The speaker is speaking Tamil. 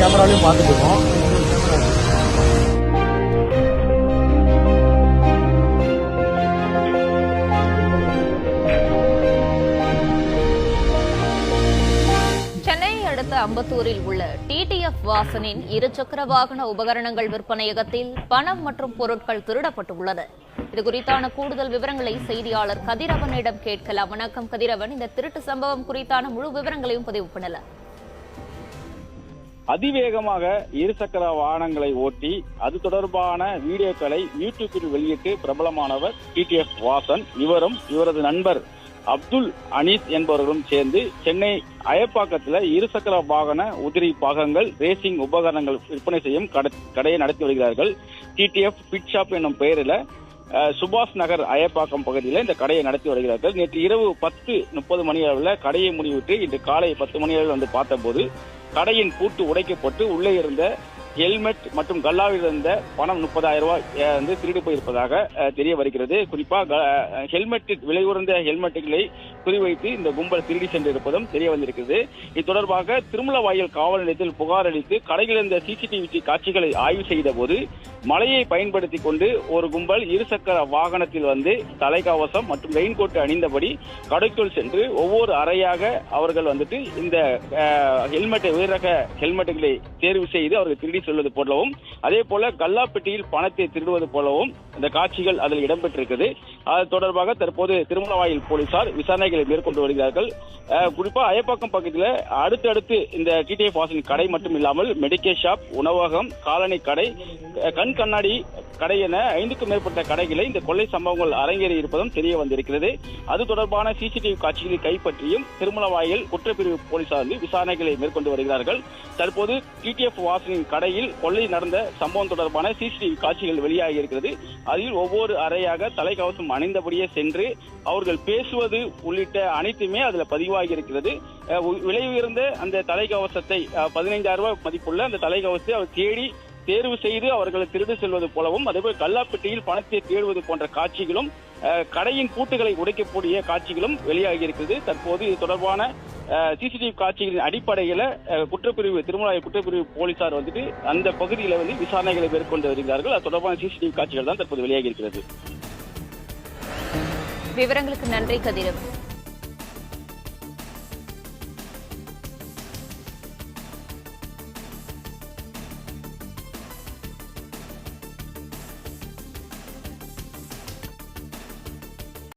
கேமராலையும் பார்த்துட்டு இருக்கோம். அடுத்த அம்பத்தூரில் உள்ள டிடிஎஃப் வாசனின் இருசக்கர வாகன உபகரணங்கள் விற்பனையகத்தில் பணம் மற்றும் பொருட்கள் திருடப்பட்டுள்ளது. இது குறித்தான கூடுதல் விவரங்களை செய்தியாளர் கதிரவனிடம் கேட்கலாம். வணக்கம் கதிரவன். இந்த திருட்டு சம்பவம் குறித்தான முழு விவரங்களையும் பதிவு பண்ணல. அதிவேகமாக இருசக்கர வாகனங்களை ஓட்டி அது தொடர்பான வீடியோக்களை யூடியூப்பில் வெளியிட்டு பிரபலமானவர் டிடிஎஃப் வாசன் இவரும் இவரது நண்பர் அப்துல் அனீஸ் என்பவர்களும் சேர்ந்து சென்னை அயப்பாக்கத்தில் இருசக்கர வாகன உதிரி பாகங்கள் ரேசிங் உபகரணங்கள் விற்பனை செய்யும் கட- கடையை நடத்தி வருகிறார்கள். டிடிஎஃப் பிட் ஷாப் என்னும் பெயரில் சுபாஷ் நகர் அயப்பாக்கம் பகுதியில் இந்த கடையை நடத்தி வருகிறார்கள். நேற்று இரவு பத்து முப்பது மணி அளவில் கடையை முடிவிட்டு இன்று காலை பத்து மணி அளவில் வந்து பார்த்தபோது கடையின் பூட்டு உடைக்கப்பட்டு உள்ளே இருந்த ஹெல்மெட் மற்றும் கல்லாவில் இருந்த பணம் முப்பதாயிரம் ரூபாய் வந்து திருடு போயிருப்பதாக தெரிய வருகிறது. குறிப்பாக ஹெல்மெட் விலை உயர்ந்த ஹெல்மெட்டுகளை குறிவைத்து இந்த கும்பல் திருடி சென்றிருப்பதும் தெரிய வந்திருக்கிறது. இது தொடர்பாக திருமலவாயல் காவல் நிலையத்தில் புகார் அளித்து கடையில் இருந்த சிசிடிவி காட்சிகளை ஆய்வு செய்த போது மழையை பயன்படுத்தி கொண்டு ஒரு கும்பல் இருசக்கர வாகனத்தில் வந்து தலைக்கவசம் மற்றும் ரெயின்கோட் அணிந்தபடி கடைக்குள் சென்று ஒவ்வொரு அறையாக அவர்கள் வந்துட்டு இந்த ஹெல்மெட்டை உயரக ஹெல்மெட்டுகளை தேர்வு செய்து அவர்கள் திருடி செல்வது போலவும் அதே போல கல்லாப்பெட்டியில் பணத்தை திருடுவது போலவும் இந்த காட்சிகள் அதில் இடம்பெற்றிருக்குது. அது தொடர்பாக தற்போது திருமணவாயில் போலீசார் விசாரணைகளை மேற்கொண்டு வருகிறார்கள். குறிப்பா அயப்பாக்கம் பக்கத்தில் அடுத்தடுத்து இந்த டிடிஐ வாசன் கடை மட்டும் இல்லாமல் மெடிக்கல் ஷாப் உணவகம் காலனி கடை கண் கண் கண்ணாடி கடை என ஐந்துக்கும் மேற்பட்ட கடைகளை இந்த கொள்ளை சம்பவங்கள் அரங்கேறி இருப்பதும் தெரிய வந்திருக்கிறது. அது தொடர்பான சிசிடிவி காட்சிகளை கைப்பற்றியும் திருமலவாயில் குற்றப்பிரிவு போலீசார் வந்து விசாரணைகளை மேற்கொண்டு வருகிறார்கள். தற்போது டிடிஎஃப் வாசனின் கடையில் கொள்ளை நடந்த சம்பவம் தொடர்பான சிசிடிவி காட்சிகள் வெளியாகி இருக்கிறது. அதில் ஒவ்வொரு அறையாக தலைக்கவசம் அணிந்தபடியே சென்று அவர்கள் பேசுவது உள்ளிட்ட அனைத்துமே அதுல பதிவாகி இருக்கிறது. விலை உயர்ந்த அந்த தலைக்கவசத்தை பதினைந்தாயிரம் ரூபாய் மதிப்புள்ள அந்த தலைக்கவசத்தை அவர் தேடி தேர்வு செய்து அவர்களை திருடு செல்வது போலவும் அதேபோல் கல்லாப்பட்டியில் பணத்தை தேடுவது போன்ற காட்சிகளும் கடையின் கூட்டுகளை உடைக்கக்கூடிய காட்சிகளும் வெளியாகி இருக்கிறது தற்போது இது தொடர்பான சிசிடிவி காட்சிகளின் அடிப்படையில குற்றப்பிரிவு திருமலாய குற்றப்பிரிவு போலீசார் வந்துட்டு அந்த பகுதியில வந்து விசாரணைகளை மேற்கொண்டு வருகிறார்கள். அது தொடர்பான சிசிடிவி காட்சிகள் தான் தற்போது வெளியாகி இருக்கிறது விவரங்களுக்கு நன்றி கதிரவன்.